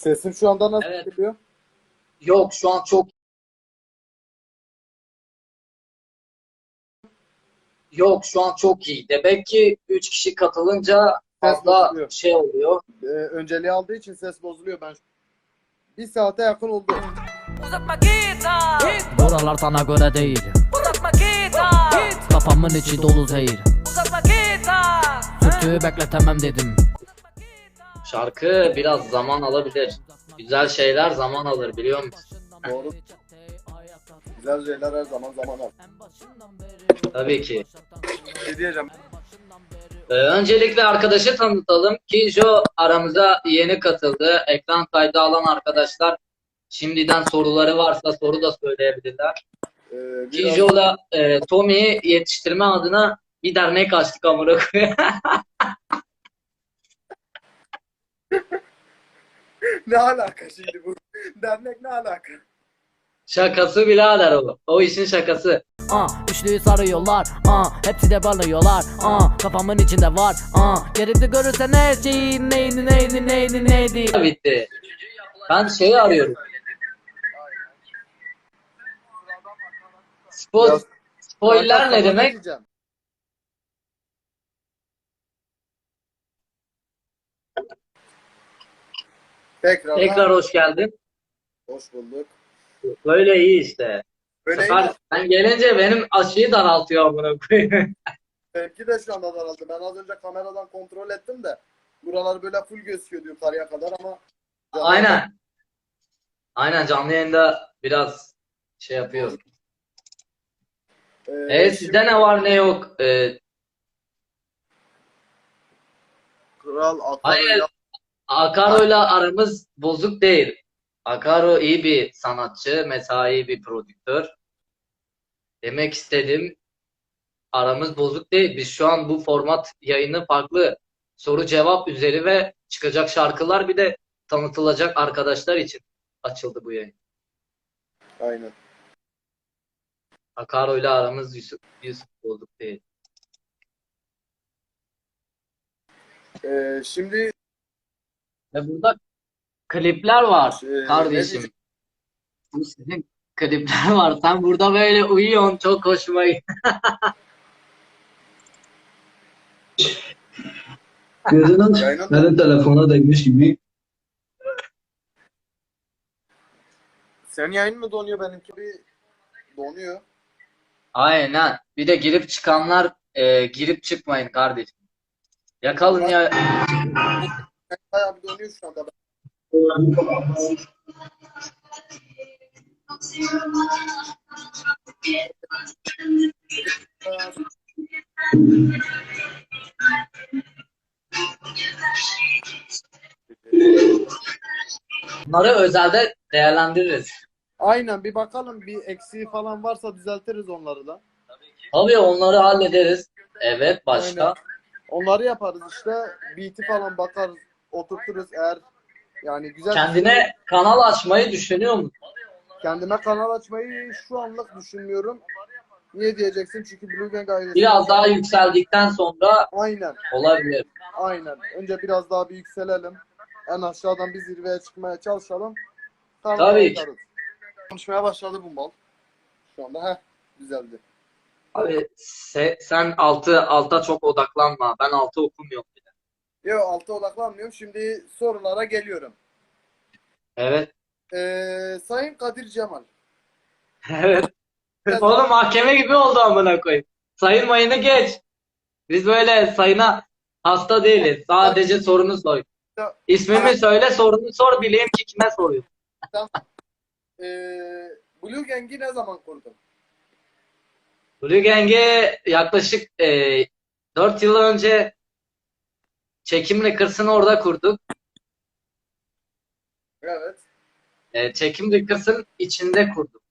Sesim şu anda nasıl Evet. geliyor? Yok şu an çok Yok şu an çok iyi. Demek ki 3 kişi katılınca fazla bozuluyor. şey oluyor. Ee, önceliği aldığı için ses bozuluyor. Ben bir saate yakın oldu. Uzatma git ha. Buralar sana göre değil Uzatma git ha. Kafamın içi dolu zehir Uzatma git ha. Sütü bekletemem dedim Şarkı biraz zaman alabilir. Güzel şeyler zaman alır biliyor musun? Doğru. Güzel şeyler her zaman zaman al. Tabii ki. Ne diyeceğim? Ee, öncelikle arkadaşı tanıtalım. Kijo aramıza yeni katıldı. Ekran kaydı alan arkadaşlar şimdiden soruları varsa soru da söyleyebilirler. Ee, biraz, Kijo'la e, Tommy'yi yetiştirme adına bir dernek açtık amına koyayım. ne alaka şimdi bu? Dernek ne alaka? Şakası birader o. O işin şakası. Aa, üçlüyü sarıyorlar Aa, hepsi de balıyorlar Aa, kafamın içinde var Aa, geride görürsen her şeyin neydi neydi neydi neydi Bitti. Ben şeyi arıyorum. Spo Biraz- spoiler ne demek? diyeceğim? Tekrar, Tekrar hoş geldin. hoş bulduk. Böyle iyi işte. Böyle sefer sen gelince benim aşıyı daraltıyor koyayım. benimki de şu anda daraldı. Ben az önce kameradan kontrol ettim de buralar böyle full gözüküyor yukarıya kadar ama Aynen. Aynen canlı yayında biraz şey yapıyor. Ee, Evet sizde ne var ne yok? Ee, Kral Hayır. Akaro'yla aramız bozuk değil. Akaro iyi bir sanatçı, mesai bir prodüktör. Demek istedim aramız bozuk değil. Biz şu an bu format yayını farklı soru cevap üzeri ve çıkacak şarkılar bir de tanıtılacak arkadaşlar için açıldı bu yayın. Aynen. Akaro'yla aramız Yusuf, Yusuf bozuk değil. Ee, şimdi Ve burada klipler var Ee, kardeşim. Bu sizin klipler var. Sen burada böyle uyuyorsun. Çok hoşuma gitti. Gözün aç. Yayının- Benim telefona değmiş gibi. senin yayın mı donuyor benimki bir donuyor. Aynen. Bir de girip çıkanlar e, girip çıkmayın kardeşim. Yakalın ya. Bayağı bir donuyor şu anda. Bunları özelde değerlendiririz. Aynen bir bakalım bir eksiği falan varsa düzeltiriz onları da. Tabii onları hallederiz. Evet başka. Aynen. Onları yaparız işte. Beat'i falan bakarız, oturturuz eğer yani güzel Kendine kanal açmayı düşünüyor musun? kendime kanal açmayı şu anlık düşünmüyorum. Niye diyeceksin? Çünkü Blue Gang ailesi. Biraz daha yükseldikten sonra Aynen, olabilir. aynen. Önce biraz daha bir yükselelim. En aşağıdan bir zirveye çıkmaya çalışalım. Kanal Tabii ki. Konuşmaya başladı bu mal. Şu anda heh, güzeldi. Abi se- sen altı alta çok odaklanma. Ben altı okumuyorum bile. Yo alta odaklanmıyorum. Şimdi sorulara geliyorum. Evet. Ee, Sayın Kadir Cemal. Evet. Oğlum mahkeme gibi oldu amına koyayım. Sayın mayını geç. Biz böyle sayına hasta değiliz. Sadece sorunu sor. İsmimi söyle, sorunu sor, bileyim ki kime soruyorsun. Ee, Blue Gang'i ne zaman kurdun? Blue Gang'i yaklaşık e, 4 yıl önce çekim Rickers'ını orada kurduk. Evet. E, çekim Rickers'ın içinde kurduk.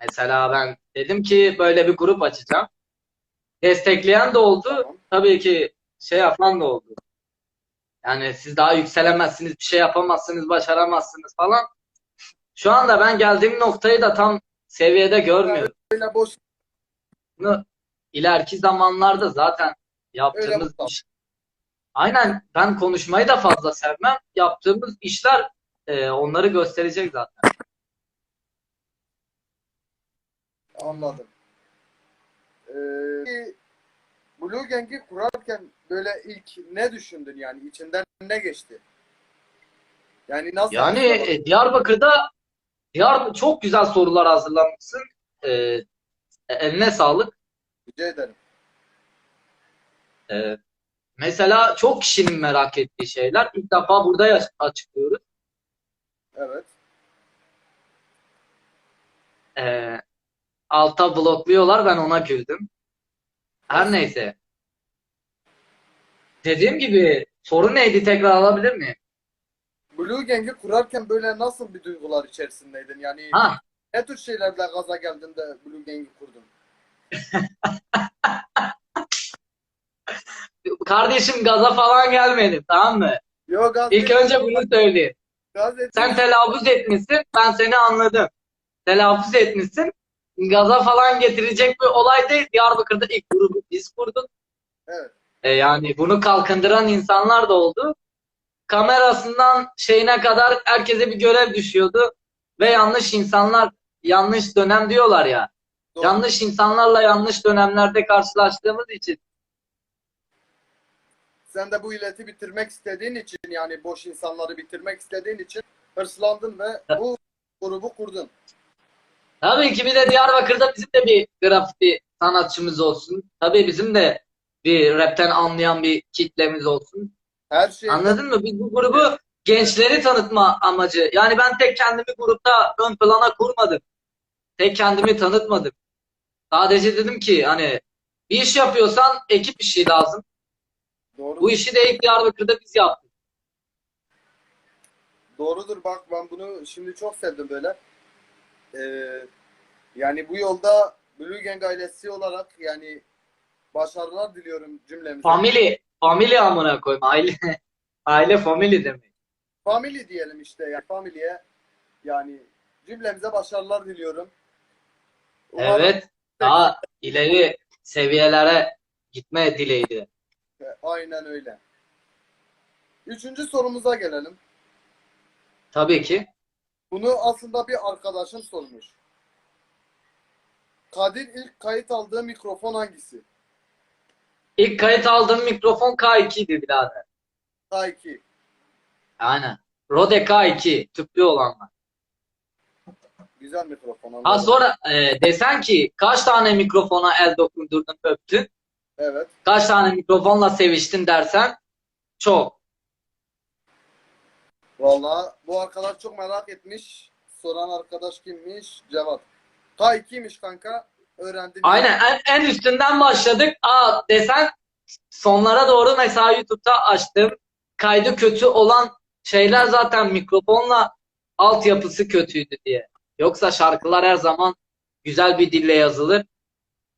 Mesela ben dedim ki böyle bir grup açacağım. Destekleyen de oldu. Tabii ki şey yapan da oldu. Yani siz daha yükselemezsiniz, bir şey yapamazsınız, başaramazsınız falan. Şu anda ben geldiğim noktayı da tam seviyede görmüyorum. Öyle boş ileriki zamanlarda zaten Öyle yaptığımız bu. Aynen ben konuşmayı da fazla sevmem. Yaptığımız işler e, onları gösterecek zaten. Anladım. Ee, Blue Gang'i kurarken böyle ilk ne düşündün yani içinden ne geçti? Yani nasıl Yani e, Diyarbakır'da Diyar çok güzel sorular hazırlamışsın. E, eline sağlık. rica ederim. E, mesela çok kişinin merak ettiği şeyler. İlk defa burada açıklıyoruz. Evet. E, alta blokluyorlar. Ben ona güldüm. Her neyse. Dediğim gibi soru neydi tekrar alabilir miyim? Blue Gang'i kurarken böyle nasıl bir duygular içerisindeydin? Yani Ha, ne tür şeylerle gaza geldin de Blue Gang'i kurdun? kardeşim gaza falan gelmedim tamam mı? Yok gaz, İlk önce bunu söyleyeyim. gaz Sen telaffuz etmişsin, ben seni anladım. Telaffuz etmişsin. Gaza falan getirecek bir olay değil. Diyarbakır'da ilk grubu biz kurduk. Evet. E yani bunu kalkındıran insanlar da oldu. Kamerasından şeyine kadar herkese bir görev düşüyordu. Ve yanlış insanlar, yanlış dönem diyorlar ya. Doğru. Yanlış insanlarla yanlış dönemlerde karşılaştığımız için. Sen de bu ileti bitirmek istediğin için yani boş insanları bitirmek istediğin için hırslandın ve bu grubu kurdun. Tabii ki bir de Diyarbakır'da bizim de bir grafiti sanatçımız olsun. Tabii bizim de bir rapten anlayan bir kitlemiz olsun. Her şey Anladın mı? Biz bu grubu gençleri tanıtma amacı. Yani ben tek kendimi grupta ön plana kurmadım. Tek kendimi tanıtmadım. Sadece dedim ki hani bir iş yapıyorsan ekip işi lazım. Doğru. Bu işi de ilk Diyarbakır'da biz yaptık. Doğrudur bak ben bunu şimdi çok sevdim böyle. Ee, yani bu yolda Blue Gang ailesi olarak yani başarılar diliyorum cümlemize. Family, family amına koyma. Aile, aile family demek. Family diyelim işte yani family'e yani cümlemize başarılar diliyorum. Umarım- Evet. Daha ileri seviyelere gitme dileğiydi. Aynen öyle. Üçüncü sorumuza gelelim. Tabii ki. Bunu aslında bir arkadaşım sormuş. Kadir ilk kayıt aldığı mikrofon hangisi? İlk kayıt aldığım mikrofon K2'ydi birader. K2. Aynen. Rode K2. Tüplü olanlar. Güzel mikrofon. Ha sonra e, desen ki kaç tane mikrofona el dokundurdun öptün? Evet. Kaç tane mikrofonla seviştin dersen çok. Vallahi bu arkadaş çok merak etmiş. Soran arkadaş kimmiş? Cevat. K2'ymiş kanka. Öğrendim. Aynen en, en üstünden başladık. Aa desen sonlara doğru mesela YouTube'da açtım. Kaydı kötü olan şeyler zaten mikrofonla altyapısı kötüydü diye. Yoksa şarkılar her zaman güzel bir dille yazılır.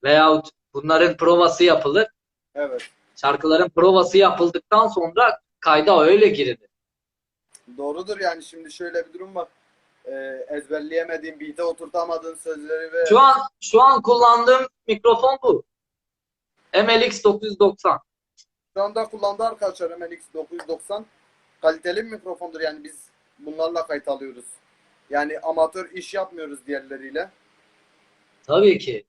Veyahut bunların provası yapılır. Evet. Şarkıların provası yapıldıktan sonra kayda öyle girilir. Doğrudur yani şimdi şöyle bir durum var. Ee, ezberleyemediğin, beat'e oturtamadığın sözleri ve Şu an şu an kullandığım mikrofon bu. MLX 990. şu anda kullandığı arkadaşlar MLX 990 kaliteli bir mikrofondur yani biz bunlarla kayıt alıyoruz. Yani amatör iş yapmıyoruz diğerleriyle. Tabii ki.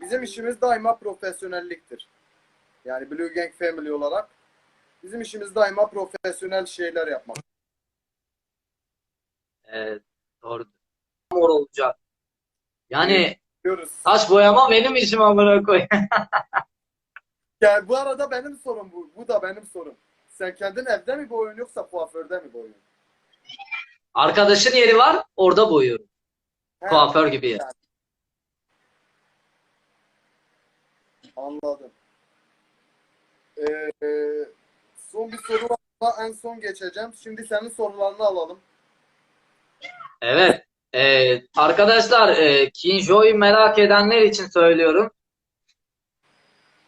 Bizim işimiz daima profesyonelliktir. Yani Blue Gang Family olarak bizim işimiz daima profesyonel şeyler yapmak. Evet, doğru. Mor olacak. Yani Diyoruz. taş boyama benim işim amına koy. Yani bu arada benim sorum bu. Bu da benim sorum. Sen kendin evde mi boyuyorsun yoksa kuaförde mi boyuyorsun? Arkadaşın yeri var, orada boyuyorum. Kuaför gibi. ya. Anladım. Ee, son bir soru var. Daha En son geçeceğim. Şimdi senin sorularını alalım. Evet. Ee, arkadaşlar e, Kinjo'yu merak edenler için söylüyorum.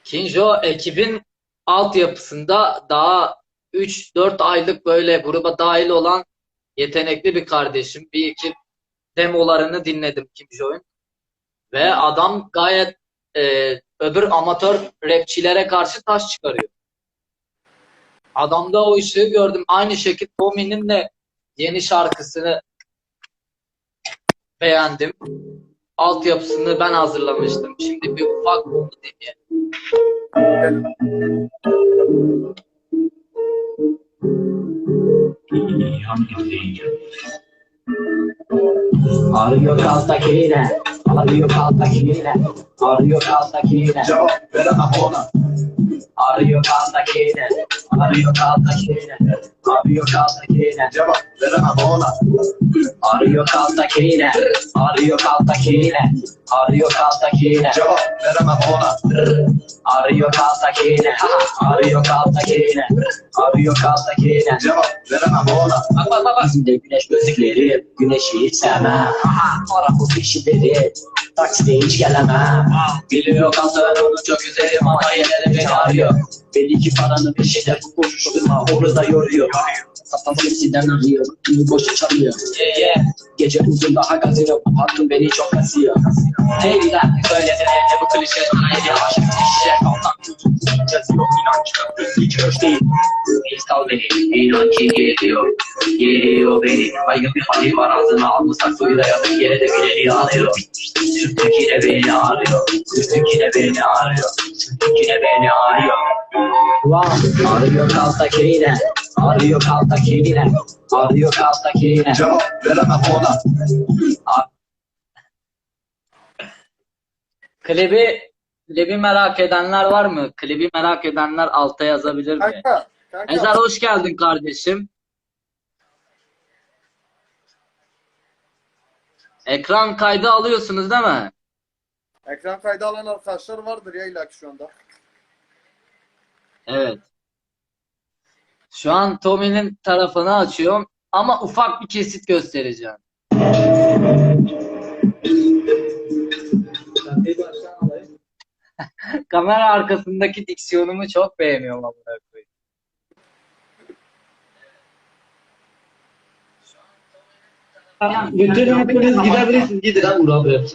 Kinjo ekibin altyapısında daha 3-4 aylık böyle gruba dahil olan yetenekli bir kardeşim. Bir iki demolarını dinledim Kinjo'nun. Ve adam gayet e, öbür amatör rapçilere karşı taş çıkarıyor. Adamda o ışığı gördüm. Aynı şekilde Tommy'nin de yeni şarkısını beğendim. Altyapısını ben hazırlamıştım. Şimdi bir ufak dinleyelim. Arıyor kaltak yine, arıyor kaltak yine, arıyor kaltak yine. Cevap veremem ona. Arıyor kaltak yine, arıyor kaltak yine, arıyor kaltak yine. Cevap veremem ona. Arıyor kaltak yine, arıyor kaltak yine, arıyor kaltak yine. Cevap veremem ona. Arıyor kaltak yine, arıyor kaltak yine, arıyor kaltak yine. Cevap veremem ona. Bak bak bak. Bizim de güneş gözlükleri, güneşi hiç sevmem. Para bu pişileri, takside hiç gelemem. Biliyor kalsın onu çok üzerim ama yine beni arıyor. Belli ki paranın peşinde bu koşuşturma onu da yoruyor. Satan sesinden arıyor, bunu boşa çalıyor. Yeah, yeah. Gece uzun daha gazino, bu hakkın beni çok kasıyor. Hey lan, söyledin evde bu klişe sana yavaş şişe kaltan tutup Cazı yok inanç köprüsü hiç hoş değil. Biz kal beni, inan ki geliyor. Geliyor beni, baygın bir hali var ağzına almışsak suyu da yazık yere de bileni alıyor. Sürtteki de beni arıyor, sürtteki de beni arıyor, sürtteki de beni arıyor. Wow, arıyor kaltak yine, arıyor kaltak yine, arıyor kaltak yine. Cevap veremem ona. Klibi, klibi merak edenler var mı? Klibi merak edenler alta yazabilir mi? Kanka, kanka. Ezer hoş geldin kardeşim. Ekran kaydı alıyorsunuz değil mi? Ekran kaydı alan arkadaşlar vardır ya illa ki şu anda. Evet. Şu an Tommy'nin tarafını açıyorum ama ufak bir kesit göstereceğim. Kamera arkasındaki diksiyonumu çok beğeniyorum amına Bütün hepiniz gidebilirsiniz. Gidin lan Uğur abi.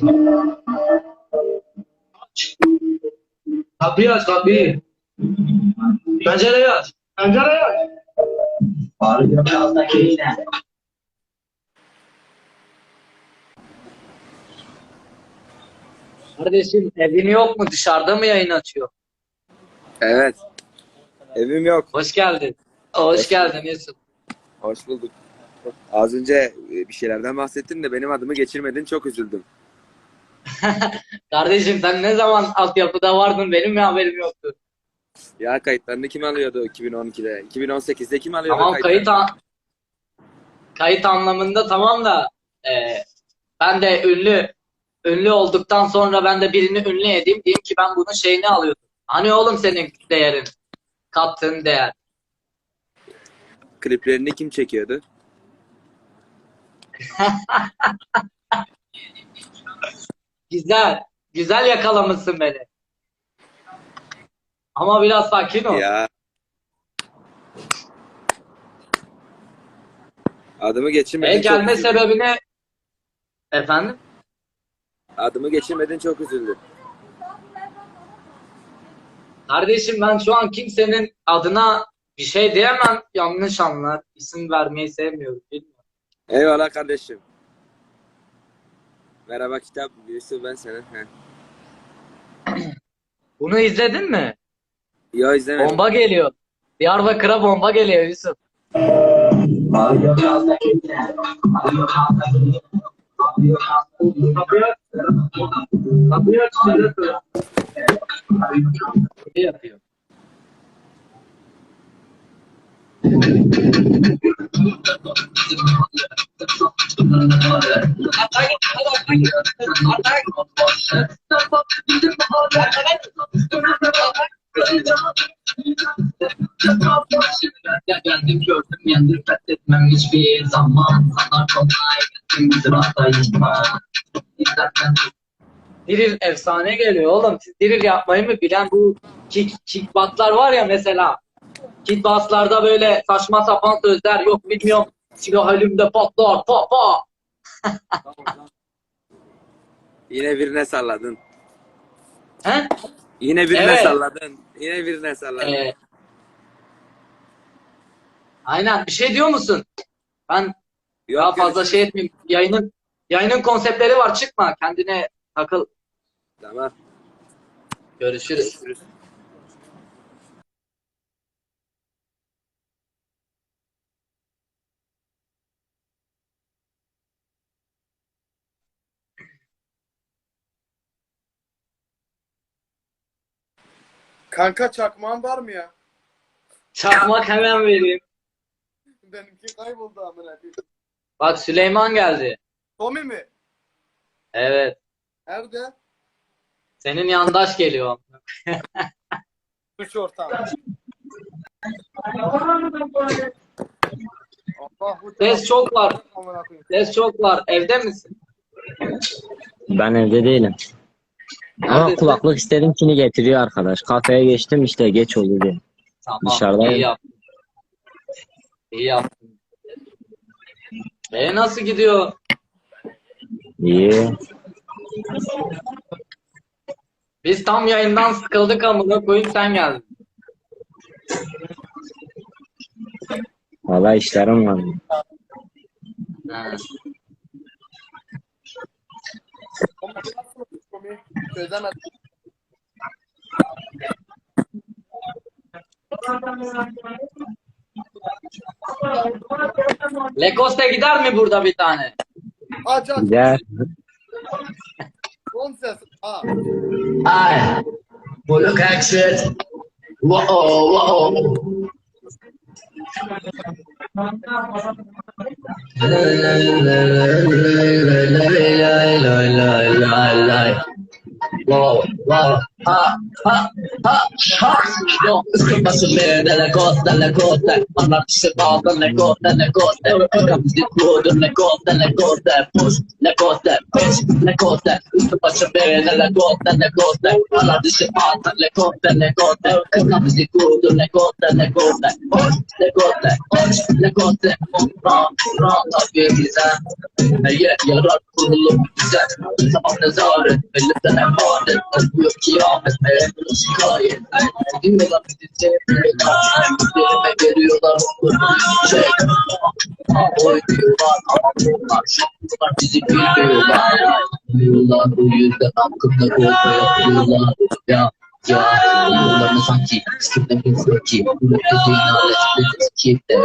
Kapıyı aç kapıyı. Pencereyi aç. Pencereyi aç. Arıyor kaltak yine. Kardeşim evin yok mu? Dışarıda mı yayın açıyor? Evet. Evim yok. Hoş geldin. Hoş geldin Yusuf. Hoş bulduk. Az önce e, bir şeylerden bahsettin de benim adımı geçirmedin. Çok üzüldüm. Kardeşim sen ne zaman altyapıda vardın benim mi haberim yoktu? Ya kayıtlarını kim alıyordu 2012'de? 2018'de kim alıyordu Tamam kayıt an- kayıt anlamında tamam da e, ben de ünlü ünlü olduktan sonra ben de birini ünlü edeyim diyeyim ki ben bunun şeyini alıyordum. Hani oğlum senin değerin kattığın değer. Kliplerini kim çekiyordu? Güzel. Güzel yakalamışsın beni. Ama biraz sakin ol. Ya. Adımı geçirmedin. E, çok gelme üzüldüm. sebebini efendim Adımı geçirmedin çok üzüldüm. kardeşim ben şu an kimsenin adına bir şey diyemem. Yanlış anlar. İsim vermeyi sevmiyorum. Bilmiyorum. Eyvallah kardeşim. Merhaba kitap. Yusuf ben senin. He. Bunu izledin mi? Yo izlemedim. Bomba geliyor. Diyarbakır'a bomba geliyor Yusuf. Ne yapıyor? Ya geldim gördüm yendim fethetmem hiçbir zaman Sana kolay gittim sırada yıkma Drill efsane geliyor oğlum. Siz drill yapmayı mı bilen bu kick, kickboxlar var ya mesela. Kickboxlarda böyle saçma sapan sözler yok bilmiyorum. Silah elimde patlar pa pa. Yine birine salladın. He? Yine birine Evet. salladın. Yine birine salladın. Ee, aynen bir şey diyor musun? Ben Yok, Daha fazla görüşürüz. şey etmeyeyim. Yayının yayının konseptleri var. Çıkma. Kendine takıl. Tamam. Görüşürüz. Kanka çakmağın var mı ya? Çakmak hemen vereyim. Benimki kayboldu amına koyayım. Bak Süleyman geldi. Tommy mi? Evet. Nerede? Senin yandaş geliyor. Suç ortağım. Allah bu Ses çok var. amına koyayım. Ses çok var. Evde misin? Ben evde değilim. Ama kulaklık istedim kini getiriyor arkadaş. Kafeye geçtim işte geç oldu diye. Tamam. Dışarıdayım. İyi yaptın. İyi yaptın. E nasıl gidiyor? İyi. Biz tam yayından sıkıldık amına koyup sen geldin. Valla işlerim var. Ha. Tommy nasıl Tommy? Çözemedim. Lacoste gider mi burada bir tane? Aç aç. Güzel. Son ses. Ha. Ay. Bulluk exit. Whoa, whoa. واو واو ها ها ها ها Jag skumpar som med den är gott, den är gott Annars ser bad, den är gott, den är gott Kamp ditt blod, den är gott, den är gott Puss, den är gott, puss, den är gott Skumpar som med den är gott, den är gott Annars ser bad, den är gott, den är gott Kamp ditt blod, den är gott, den är gott Puss, den är gott, puss, den är gott Bra, bra, tack för det Jag rör på loppisen Som om den rör, vill lyfta den elimden emanet. Öpüyor kıyamet, memnun şikayet. Diyorlar bizi. Üzerime geliyorlar şey. Oynuyorlar ama bunlar şarkılar bizi bilmiyorlar. Diyorlar bu yüzden hakkında korku yapıyorlar. Ya ya yollarını sanki sıkıntı bilmiyor ki Ülke zeynalet bizi kitle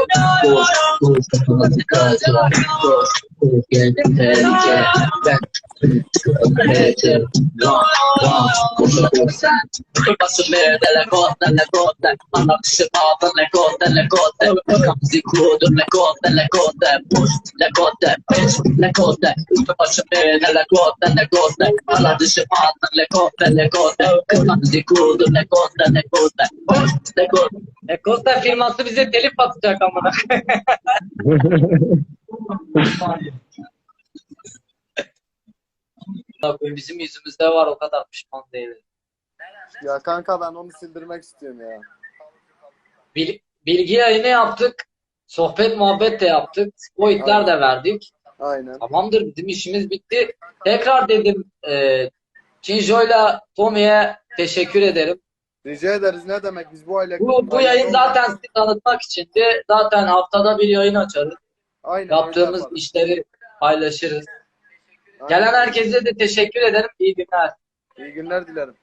Boş boş kafana tıkacak Boş boş geldim tehlike Ben Tehlike Lan lan Boşa boş sen Kırmasın beni de le costa le costa Anlatışı bağda le costa le costa Kapısı kudur le costa le costa Boş le costa Boş le costa Kırmasın beni de le costa le costa Anlatışı bağda le costa le costa Kapısı kudur le costa le costa Boş le costa Lacoste firması bize telif atacak amına. Koyayım, Bizim yüzümüzde var o kadar pişman değiliz. Ya kanka ben onu sildirmek istiyorum ya. Bil- bilgi yayını yaptık. Sohbet muhabbet de yaptık. Spoiler de verdik. Aynen. Tamamdır bizim işimiz bitti. Tekrar dedim e, Kinjo'yla Tommy'ye teşekkür ederim. Rica ederiz ne demek biz bu aile... Bu, bu yayın zaten sizi tanıtmak içindi. Zaten haftada bir yayın açarız. Aynen, Yaptığımız yaparız. işleri paylaşırız. Aynen. Gelen herkese de teşekkür ederim. İyi günler. İyi günler dilerim.